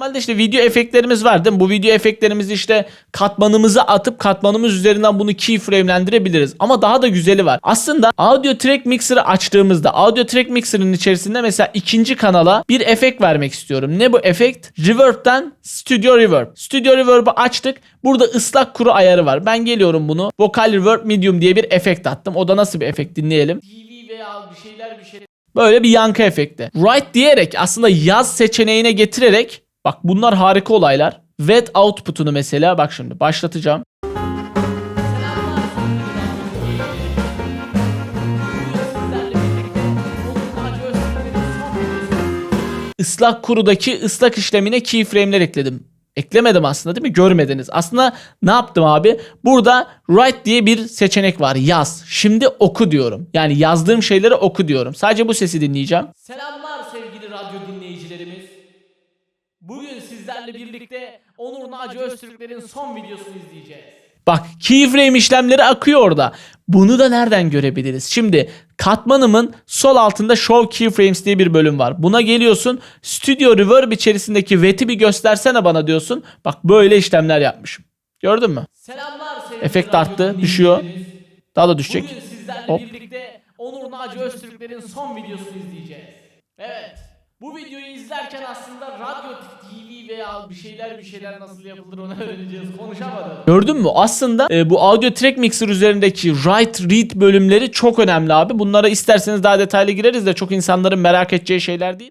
Normalde işte video efektlerimiz var değil mi? Bu video efektlerimizi işte katmanımızı atıp katmanımız üzerinden bunu keyframe'lendirebiliriz. Ama daha da güzeli var. Aslında Audio Track Mixer'ı açtığımızda Audio Track Mixer'ın içerisinde mesela ikinci kanala bir efekt vermek istiyorum. Ne bu efekt? Reverb'den Studio Reverb. Studio Reverb'ı açtık. Burada ıslak kuru ayarı var. Ben geliyorum bunu. Vocal Reverb Medium diye bir efekt attım. O da nasıl bir efekt dinleyelim. TV veya bir şeyler bir şey Böyle bir yankı efekti. Write diyerek aslında yaz seçeneğine getirerek bak bunlar harika olaylar. Wet output'unu mesela bak şimdi başlatacağım. Islak kurudaki ıslak işlemine keyframe'ler ekledim. Eklemedim aslında değil mi? Görmediniz. Aslında ne yaptım abi? Burada write diye bir seçenek var. Yaz. Şimdi oku diyorum. Yani yazdığım şeyleri oku diyorum. Sadece bu sesi dinleyeceğim. Selamlar sevgili radyo dinleyicilerimiz. Bugün sizlerle birlikte Onur Naci Öztürkler'in son videosunu izleyeceğiz. Bak keyframe işlemleri akıyor orada. Bunu da nereden görebiliriz? Şimdi katmanımın sol altında Show Keyframes diye bir bölüm var. Buna geliyorsun. Studio Reverb içerisindeki wet'i bir göstersene bana diyorsun. Bak böyle işlemler yapmışım. Gördün mü? Selamlar sevgili Efekt arttı, düşüyor. Daha da düşecek. Bugün sizlerle Hop. birlikte Onur Naci Öztürkler'in son videosunu izleyeceğiz. Bu videoyu izlerken aslında radyo, TV veya bir şeyler bir şeyler nasıl yapılır onu öğreneceğiz. Konuşamadım. Gördün mü? Aslında e, bu Audio Track Mixer üzerindeki write read bölümleri çok önemli abi. Bunlara isterseniz daha detaylı gireriz de çok insanların merak edeceği şeyler değil.